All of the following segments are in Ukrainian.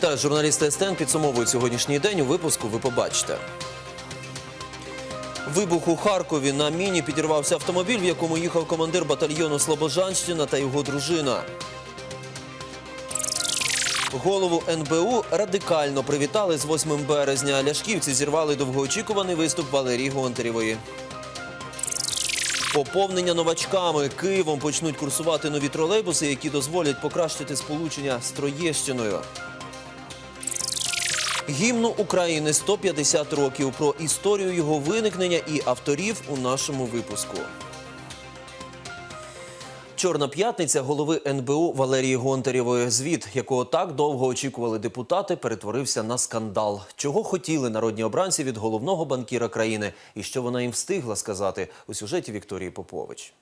Вітаю, журналісти СТН підсумовують сьогоднішній день. У випуску ви побачите. Вибух у Харкові на міні підірвався автомобіль, в якому їхав командир батальйону Слобожанщина та його дружина. Голову НБУ радикально привітали з 8 березня. Ляшківці зірвали довгоочікуваний виступ Валерії Гонтарєвої. Поповнення новачками Києвом почнуть курсувати нові тролейбуси, які дозволять покращити сполучення з Троєщиною. Гімну України 150 років про історію його виникнення і авторів у нашому випуску. Чорна п'ятниця голови НБУ Валерії Гонтарєвої. Звіт, якого так довго очікували депутати, перетворився на скандал. Чого хотіли народні обранці від головного банкіра країни, і що вона їм встигла сказати у сюжеті Вікторії Попович.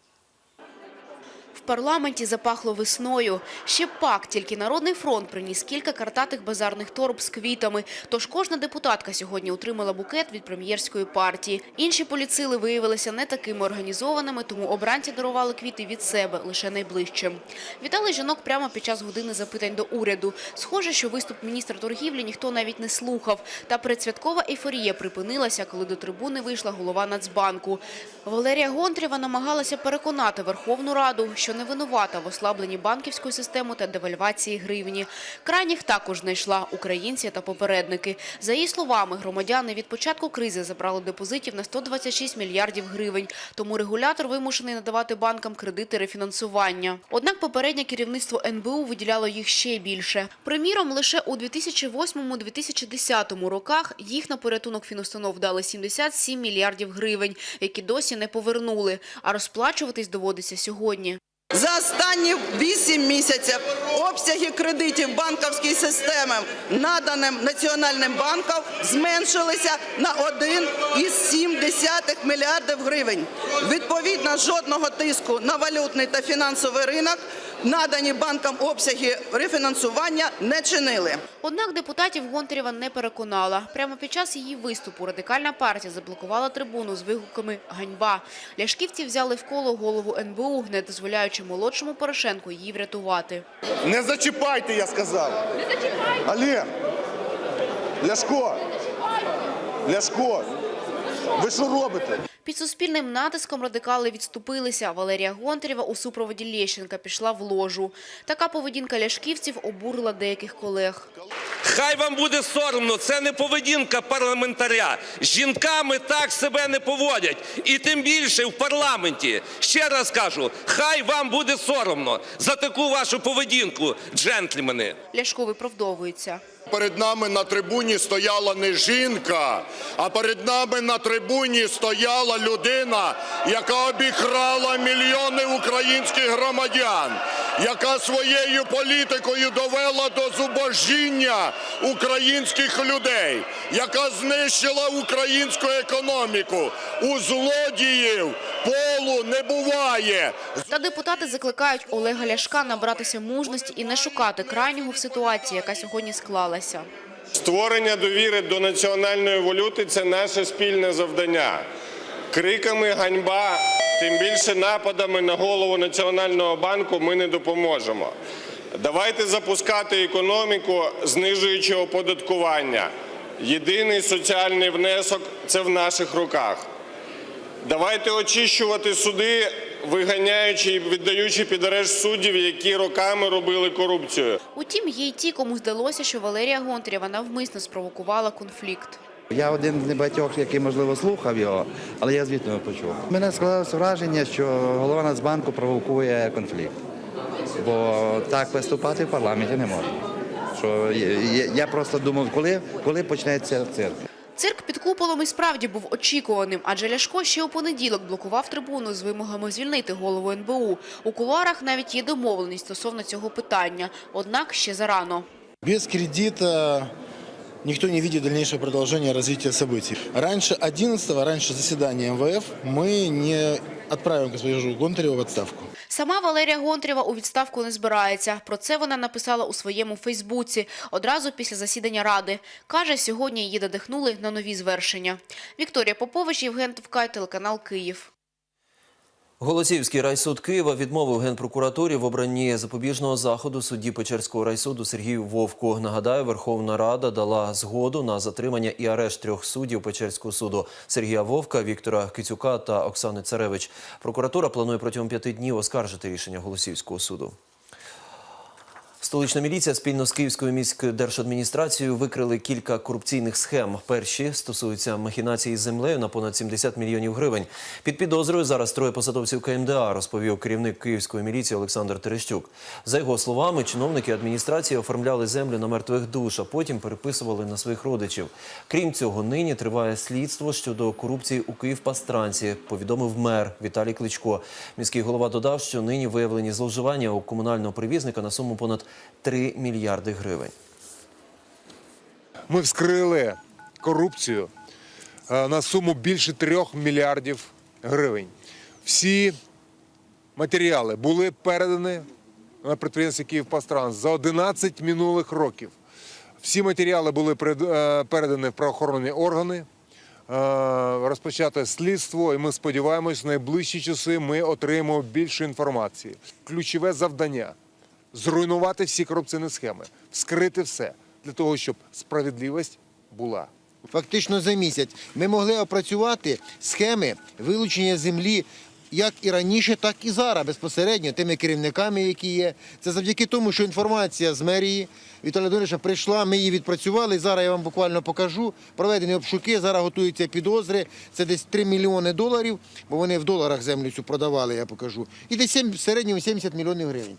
Парламенті запахло весною. Ще пак, тільки Народний фронт приніс кілька картатих базарних торб з квітами. Тож кожна депутатка сьогодні отримала букет від прем'єрської партії. Інші поліцили виявилися не такими організованими, тому обранці дарували квіти від себе, лише найближчим. Вітали жінок прямо під час години запитань до уряду. Схоже, що виступ міністра торгівлі ніхто навіть не слухав. Та передсвяткова ейфорія припинилася, коли до трибуни вийшла голова Нацбанку. Валерія Гонтрєва намагалася переконати Верховну Раду, що не винувата в ослабленні банківської системи та девальвації гривні. Крайніх також знайшла українці та попередники. За її словами, громадяни від початку кризи забрали депозитів на 126 мільярдів гривень. Тому регулятор вимушений надавати банкам кредити рефінансування. Однак попереднє керівництво НБУ виділяло їх ще більше. Приміром, лише у 2008-2010 роках їх на порятунок фінустанов дали 77 мільярдів гривень, які досі не повернули. А розплачуватись доводиться сьогодні. За останні 8 місяців обсяги кредитів банківської системи, наданим Національним банком, зменшилися на 1,7 мільярдів гривень. Відповідно, жодного тиску на валютний та фінансовий ринок надані банкам обсяги рефінансування не чинили. Однак депутатів Гонтарєва не переконала. Прямо під час її виступу радикальна партія заблокувала трибуну з вигуками «Ганьба». Ляшківці взяли в коло голову НБУ, не дозволяючи молодшому Порошенку її врятувати. Не зачіпайте, я сказав. Не зачіпайте. Олег, Ляшко, Ляшко, ви що робите? Під суспільним натиском радикали відступилися. Валерія Гонтарєва у супроводі Лєщенка пішла в ложу. Така поведінка ляшківців обурила деяких колег. Хай вам буде соромно, це не поведінка парламентаря. З жінками так себе не поводять. І тим більше в парламенті. Ще раз кажу, хай вам буде соромно за таку вашу поведінку, джентльмени. Ляшко виправдовується. Перед нами на трибуні стояла не жінка, а перед нами на трибуні стояла людина, яка обікрала мільйони українських громадян, яка своєю політикою довела до зубожіння українських людей, яка знищила українську економіку. У злодіїв полу не буває. Та депутати закликають Олега Ляшка набратися мужності і не шукати крайнього в ситуації, яка сьогодні склалася. Створення довіри до національної валюти це наше спільне завдання. Криками ганьба, тим більше нападами на голову Національного банку ми не допоможемо. Давайте запускати економіку, знижуючи оподаткування. Єдиний соціальний внесок це в наших руках. Давайте очищувати суди, виганяючи і віддаючи під арешт суддів, які роками робили корупцію. Утім, є й ті, кому здалося, що Валерія Гонтарєва навмисно спровокувала конфлікт. Я один з небагатьох, який, можливо, слухав його, але я звідти не почув. Мене склалося враження, що голова Нацбанку провокує конфлікт. Бо так виступати в парламенті не можна. Що я- просто думав, коли, коли почнеться цирк. Цирк під куполом і справді був очікуваним, адже Ляшко ще у понеділок блокував трибуну з вимогами звільнити голову НБУ. У кулуарах навіть є домовленість стосовно цього питання, однак ще зарано. Без кредита никто не видит дальнейшего продолжения развития событий. Раньше 11 раньше заседания МВФ мы не отправим госпожу Гонтареву в отставку. Сама Валерія Гонтрєва у відставку не збирається. Про це вона написала у своєму Фейсбуці одразу після засідання Ради. Каже, сьогодні її надихнули на нові звершення. Вікторія Попович, Євген Товкай, телеканал Київ. Голосіївський райсуд Києва відмовив генпрокуратурі в обранні запобіжного заходу судді Печерського райсуду Сергію Вовку. Нагадаю, Верховна Рада дала згоду на затримання і арешт трьох суддів Печерського суду Сергія Вовка, Віктора Кицюка та Оксани Царевич. Прокуратура планує протягом п'яти днів оскаржити рішення голосівського суду. Столична міліція спільно з Київською міськдержадміністрацією викрили кілька корупційних схем. Перші стосуються махінації з землею на понад 70 мільйонів гривень. Під підозрою зараз троє посадовців КМДА, розповів керівник Київської міліції Олександр Терещук. За його словами, чиновники адміністрації оформляли землю на мертвих душ, а потім переписували на своїх родичів. Крім цього, нині триває слідство щодо корупції у Київпастранці, повідомив мер Віталій Кличко. Міський голова додав, що нині виявлені зловживання у комунального перевізника на суму понад 3 мільярди гривень. Ми вскрили корупцію е, на суму більше трьох мільярдів гривень. Всі матеріали були передані на підприємство «Київпастранс» за 11 минулих років. Всі матеріали були е, передані в правоохоронні органи. е, Розпочато слідство, і ми сподіваємось, в найближчі часи ми отримаємо більше інформації. Ключове завдання зруйнувати всі корупційні схеми, вскрити все для того, щоб справедливість була. Фактично за місяць ми могли опрацювати схеми вилучення землі як і раніше, так і зараз безпосередньо тими керівниками, які є. Це завдяки тому, що інформація з мерії Віталія Володимировича прийшла, ми її відпрацювали. Зараз я вам буквально покажу. Проведені обшуки, зараз готуються підозри. Це десь 3 мільйони доларів, бо вони в доларах землю цю продавали, я покажу. І десь в середньому 70 мільйонів гривень.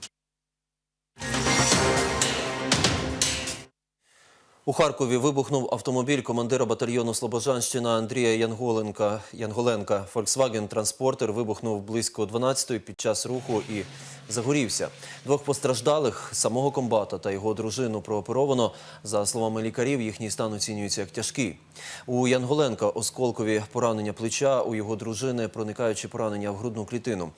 У Харкові вибухнув автомобіль командира батальйону Слобожанщина Андрія Янголенка. Янголенка. Volkswagen Транспортер вибухнув близько 12-ї під час руху і загорівся. Двох постраждалих, самого комбата та його дружину прооперовано. За словами лікарів, їхній стан оцінюється як тяжкий. У Янголенка осколкові поранення плеча, у його дружини проникаючі поранення в грудну клітину.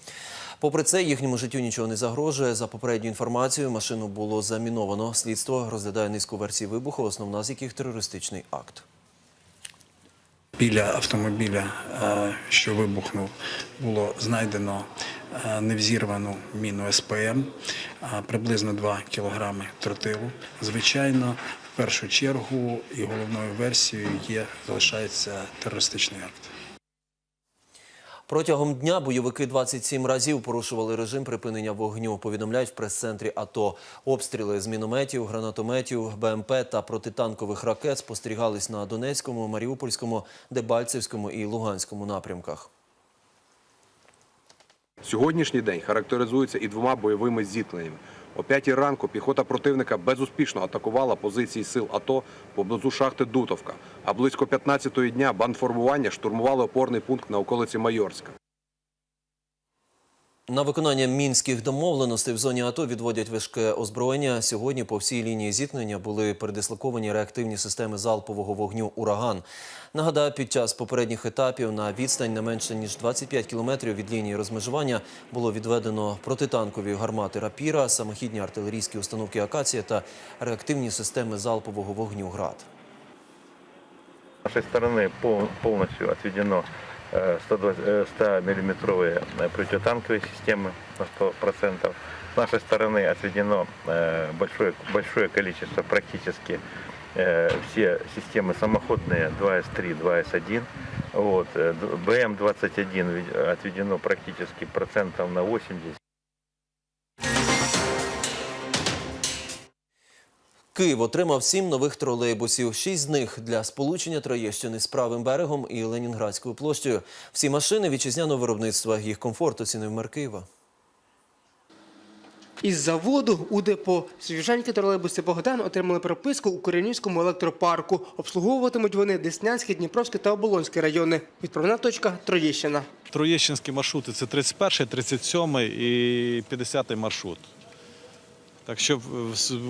Попри це, їхньому життю нічого не загрожує. За попередньою інформацією, машину було заміновано. Слідство розглядає низку версій вибуху, основна з яких терористичний акт. Біля автомобіля, е, що вибухнув, було знайдено е, невзірвану міну СПМ, е, приблизно 2 кілограми тротилу. Звичайно, в першу чергу і головною версією є залишається терористичний акт. Протягом дня бойовики 27 разів порушували режим припинення вогню. Повідомляють в прес-центрі АТО. Обстріли з мінометів, гранатометів, БМП та протитанкових ракет спостерігались на Донецькому, Маріупольському, Дебальцевському і Луганському напрямках. Сьогоднішній день характеризується і двома бойовими зіткненнями. О 5 ранку піхота противника безуспішно атакувала позиції сил АТО поблизу шахти Дутовка, а близько 15-ї дня бандформування штурмували опорний пункт на околиці Майорська. На виконання мінських домовленостей в зоні АТО відводять важке озброєння. Сьогодні по всій лінії зіткнення були передислоковані реактивні системи залпового вогню «Ураган». Нагадаю, під час попередніх етапів на відстань не менше ніж 25 кілометрів від лінії розмежування було відведено протитанкові гармати «Рапіра», самохідні артилерійські установки «Акація» та реактивні системи залпового вогню «Град». С нашей стороны пол- полностью отведено 100-миллиметровые противотанковые системы на 100%. С нашей стороны отведено э, большое, большое количество, практически э, все системы самоходные 2С3, 2С1. Вот. э, д- БМ-21 ведь- отведено практически процентов на 80. Київ отримав сім нових тролейбусів. Шість з них для сполучення Троєщини з правим берегом і Ленінградською площею. Всі машини вітчизняного виробництва. Їх комфорт оцінив мер Києва. Із заводу у депо свіженькі тролейбуси Богдан отримали прописку у Коренівському електропарку. Обслуговуватимуть вони Деснянський, Дніпровський та Оболонський райони. Відправна точка Троєщина. Троєщинські маршрути це 31, 37 і 50 маршрут. Так що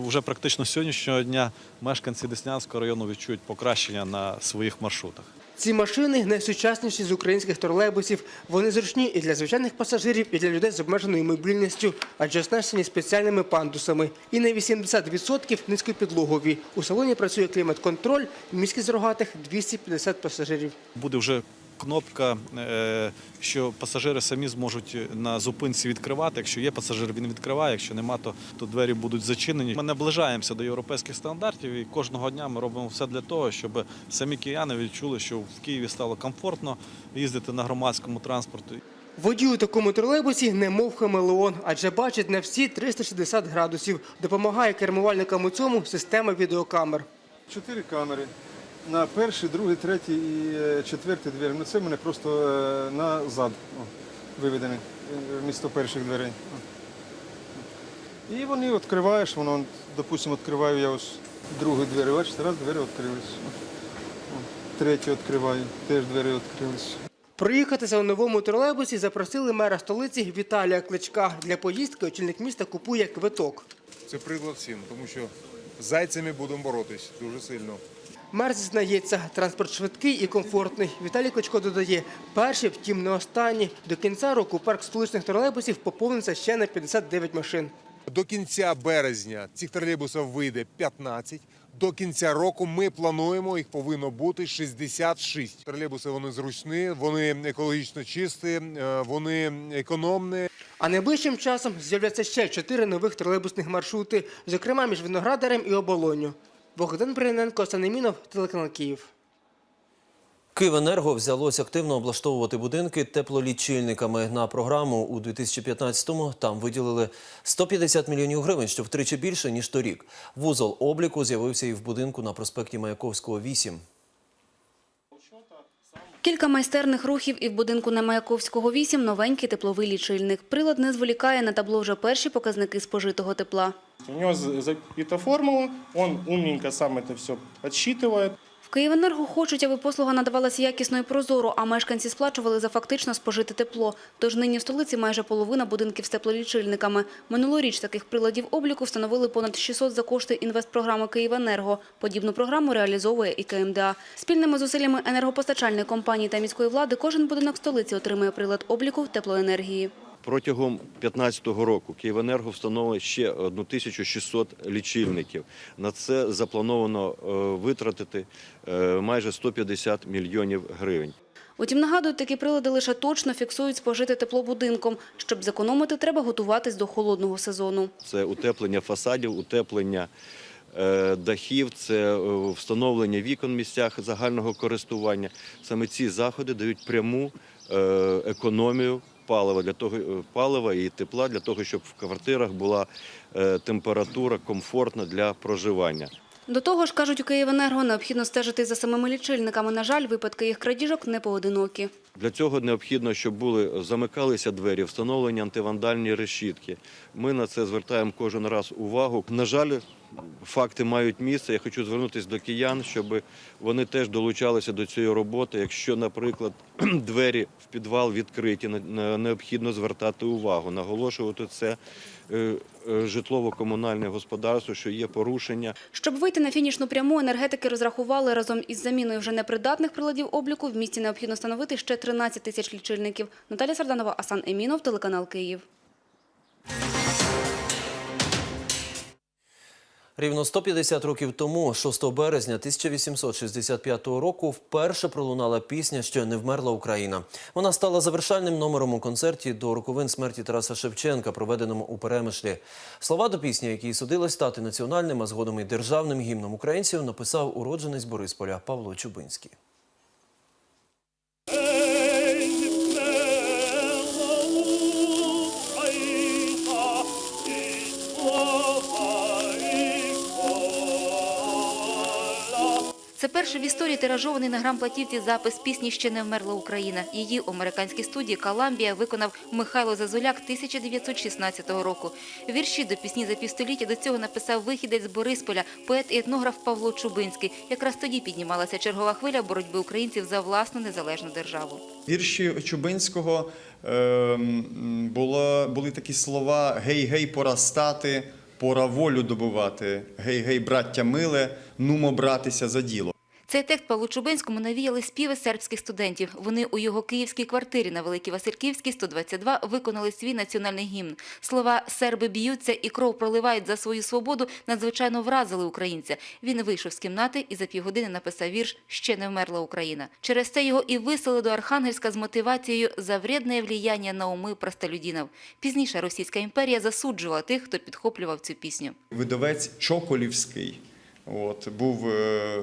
вже практично сьогоднішнього дня мешканці Деснянського району відчують покращення на своїх маршрутах. Ці машини найсучасніші з українських тролейбусів. Вони зручні і для звичайних пасажирів, і для людей з обмеженою мобільністю, адже оснащені спеціальними пандусами. І на 80% низькопідлогові. У салоні працює клімат-контроль, міськість рогатих 250 пасажирів. Буде вже кнопка, е, що пасажири самі зможуть на зупинці відкривати. Якщо є пасажир, він відкриває. Якщо нема, то, то двері будуть зачинені. Ми наближаємося до європейських стандартів і кожного дня ми робимо все для того, щоб самі кияни відчули, що в Києві стало комфортно їздити на громадському транспорті. Водій у такому тролейбусі немов хамелеон, адже бачить на всі 360 градусів. Допомагає кермувальникам у цьому система відеокамер. Чотири камери. На перший, другий, третій і е, четвертий двері. Ну це мене просто е, назад о, виведені, е, перших дверей. І вони відкриваєш, воно, допустимо, відкриваю я ось другу двері. Бачите, раз двері відкрились. Третю відкриваю, теж двері відкрились. Проїхатися у новому тролейбусі запросили мера столиці Віталія Кличка. Для поїздки очільник міста купує квиток. Це приклад всім, тому що з зайцями будемо боротись дуже сильно. Мер зізнається, транспорт швидкий і комфортний. Віталій Кличко додає, перший, втім, не останній. До кінця року парк столичних тролейбусів поповниться ще на 59 машин. До кінця березня цих тролейбусів вийде 15. До кінця року ми плануємо, їх повинно бути 66. Тролейбуси вони зручні, вони екологічно чисті, е, вони економні. А найближчим часом з'являться ще чотири нових тролейбусних маршрути, зокрема між Виноградарем і Оболонню. Богдан Бриненко, Санемінов, телеканал Київ. Київенерго взялось активно облаштовувати будинки теплолічильниками. На програму у 2015-му там виділили 150 мільйонів гривень, що втричі більше, ніж торік. Вузол обліку з'явився і в будинку на проспекті Маяковського, 8. Кілька майстерних рухів і в будинку на Маяковського 8 новенький тепловий лічильник. Прилад не зволікає на табло вже перші показники спожитого тепла. У нього за- забита формула, он умненько сам це все подсчитывает. Київенерго хочуть, аби послуга надавалася якісно і прозоро, а мешканці сплачували за фактично спожите тепло. Тож нині в столиці майже половина будинків з теплолічильниками. Минулоріч таких приладів обліку встановили понад 600 за кошти інвестпрограми «Київенерго». Подібну програму реалізовує і КМДА. Спільними зусиллями енергопостачальної компанії та міської влади кожен будинок столиці отримує прилад обліку теплоенергії. Протягом 2015 року Київенерго встановили ще 1600 лічильників. На це заплановано е, витратити е, майже 150 мільйонів гривень. Утім, нагадують, такі прилади лише точно фіксують спожите тепло будинком. Щоб зекономити, треба готуватись до холодного сезону. Це утеплення фасадів, утеплення е, дахів, це встановлення вікон в місцях загального користування. Саме ці заходи дають пряму економію палива для того е, палива і тепла для того, щоб в квартирах була е, температура комфортна для проживання. До того ж, кажуть у «Київенерго», необхідно стежити за самими лічильниками. На жаль, випадки їх крадіжок не поодинокі. Для цього необхідно, щоб були замикалися двері, встановлені антивандальні решітки. Ми на це звертаємо кожен раз увагу. На жаль, факти мають місце. Я хочу звернутися до киян, щоб вони теж долучалися до цієї роботи. Якщо, наприклад, двері в підвал відкриті, необхідно звертати увагу, наголошувати це е, е, житлово-комунальне господарство, що є порушення. Щоб вийти на фінішну пряму, енергетики розрахували разом із заміною вже непридатних приладів обліку. В місті необхідно встановити ще 13 тисяч лічильників. Наталя Сарданова, Асан Емінов, телеканал Київ. Рівно 150 років тому, 6 березня 1865 року, вперше пролунала пісня «Що не вмерла Україна». Вона стала завершальним номером у концерті до роковин смерті Тараса Шевченка, проведеному у Перемишлі. Слова до пісні, якій судилось стати національним, а згодом і державним гімном українців, написав уродженець Борисполя Павло Чубинський. Це перший в історії тиражований на грамплатівці запис пісні «Ще не вмерла Україна». Її у американській студії «Коламбія» виконав Михайло Зазуляк 1916 року. Вірші до пісні за півстоліття до цього написав вихідець з Борисполя, поет і етнограф Павло Чубинський. Якраз тоді піднімалася чергова хвиля боротьби українців за власну незалежну державу. вірші Чубинського ем, були такі слова Гей, гей, пора стати, пора волю добувати. Гей, гей, браття миле, нумо братися за діло. Цей текст Павлу Чубинському навіяли співи сербських студентів. Вони у його київській квартирі на Великій Васильківській, 122, виконали свій національний гімн. Слова «серби б'ються і кров проливають за свою свободу» надзвичайно вразили українця. Він вийшов з кімнати і за півгодини написав вірш «Ще не вмерла Україна». Через це його і висели до Архангельська з мотивацією «За вредне влияння на уми простолюдинів». Пізніше Російська імперія засуджувала тих, хто підхоплював цю пісню. Видавець Чоколівський. От, був е, е,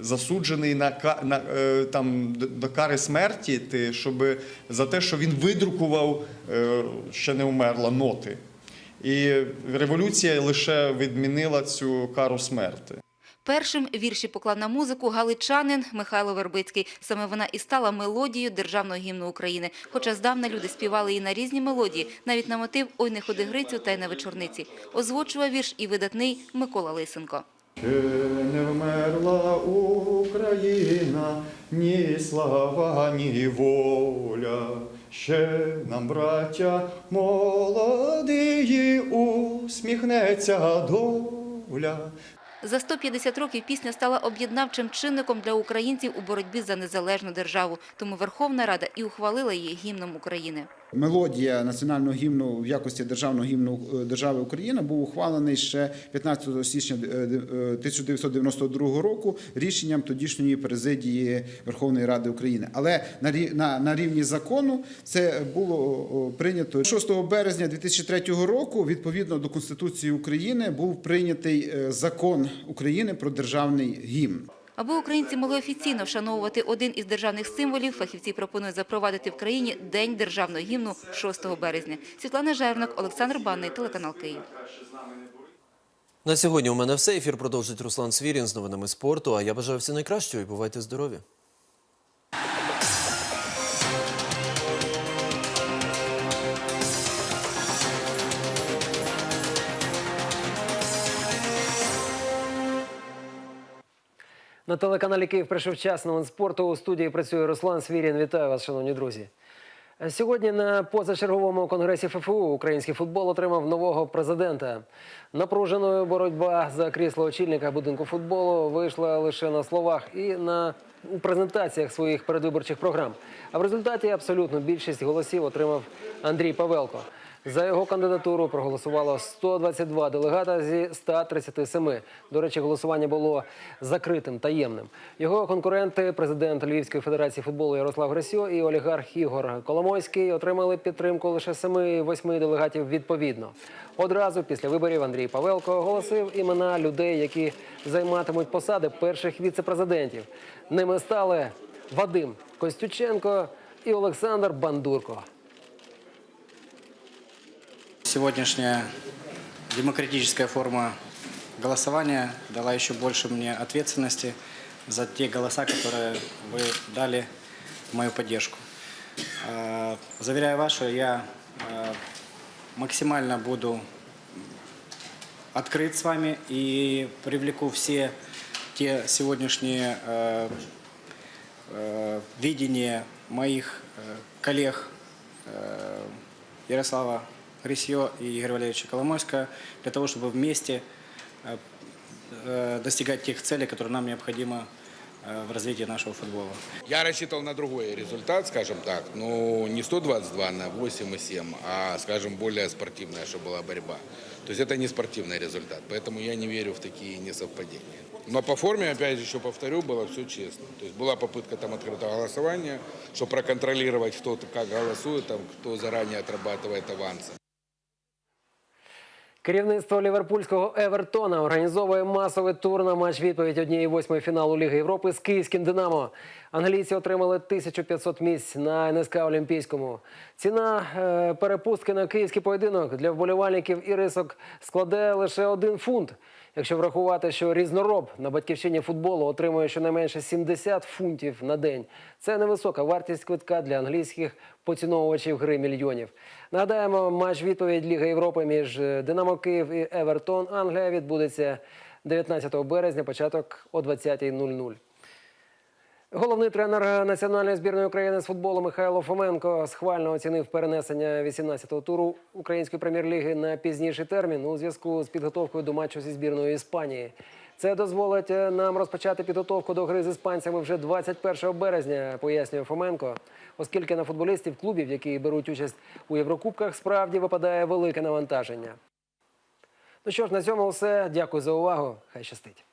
засуджений на, на, е, там, до кари смерті, ти, щоб, за те, що він видрукував ще не вмерла ноти. І революція лише відмінила цю кару смерти. Першим вірші поклав на музику галичанин Михайло Вербицький. Саме вона і стала мелодією державного гімну України. Хоча здавна люди співали її на різні мелодії, навіть на мотив «Ой, не ходи Грицю» та й на вечорниці. Озвучував вірш і видатний Микола Лисенко. Ще не вмерла Україна, ні слава, ні воля. Ще нам, браття молодії, усміхнеться доля. За 150 років пісня стала об'єднавчим чинником для українців у боротьбі за незалежну державу. Тому Верховна Рада і ухвалила її гімном України. Мелодія національного гімну в якості державного гімну е, держави Україна був ухвалений ще 15 січня е, е, 1992 року рішенням тодішньої президії Верховної Ради України. Але на рі- на, на рівні закону це було прийнято 6 березня 2003 року. Відповідно до Конституції України був прийнятий е, закон України про державний гімн. Аби українці могли офіційно вшановувати один із державних символів, фахівці пропонують запровадити в країні День державного гімну 6 березня. Світлана Жернок, Олександр Банний, телеканал Київ. На сьогодні у мене все. Ефір продовжить Руслан Свірін з новинами спорту. А я бажаю всі найкращого і бувайте здорові. На телеканалі Київ прийшов час новин спорту. У студії працює Руслан Свірін. Вітаю вас, шановні друзі. Сьогодні на позачерговому конгресі ФФУ український футбол отримав нового президента. Напруженою боротьба за крісло очільника будинку футболу вийшла лише на словах і на у презентаціях своїх передвиборчих програм. А в результаті абсолютну більшість голосів отримав Андрій Павелко. За його кандидатуру проголосувало 122 делегата зі 137. До речі, голосування було закритим, таємним. Його конкуренти, президент Львівської федерації футболу Ярослав Гресьо і олігарх Ігор Коломойський, отримали підтримку лише 7-8 делегатів відповідно. Одразу після виборів Андрій Павелко оголосив імена людей, які займатимуть посади перших віце-президентів. Ними стали Вадим Костюченко і Олександр Бандурко. Сегодняшняя демократическая форма голосования дала еще больше мне ответственности за те голоса, которые вы дали мою поддержку. Э, Заверяю вас, что я э, максимально буду открыт с вами и привлеку все те сегодняшние э, видения моих коллег Ярослава Грисье и Игоря Валерьевича Коломойского для того, чтобы вместе э, э, достигать тех целей, которые нам необходимо э, в развитии нашего футбола. Я рассчитывал на другой результат, скажем так. Ну, не 122 на 8,7, а, скажем, более спортивная, чтобы была борьба. То есть это не спортивный результат. Поэтому я не верю в такие несовпадения. Но по форме, опять же, еще повторю, было все честно. То есть была попытка там открытого голосования, чтобы проконтролировать, кто как голосует, там, кто заранее отрабатывает авансы. Керівництво ліверпульського Евертона організовує масовий тур на матч відповідь однієї восьмої фіналу Ліги Європи з київським Динамо. Англійці отримали 1500 місць на НСК Олімпійському. Ціна е, перепустки на київський поєдинок для вболівальників і рисок складе лише один фунт. Якщо врахувати, що різнороб на батьківщині футболу отримує щонайменше 70 фунтів на день, це невисока вартість квитка для англійських поціновувачів гри мільйонів. Нагадаємо, матч відповідь Ліги Європи між е, Динамо Київ і Евертон Англія відбудеться 19 березня, початок о 20.00. Головний тренер національної збірної України з футболу Михайло Фоменко схвально оцінив перенесення 18-го туру української прем'єр-ліги на пізніший термін у зв'язку з підготовкою до матчу зі збірною Іспанії. Це дозволить е, нам розпочати підготовку до гри з іспанцями вже 21 березня, пояснює Фоменко. Оскільки на футболістів клубів, які беруть участь у Єврокубках, справді випадає велике навантаження. Ну що ж, на цьому все. Дякую за увагу. Хай щастить.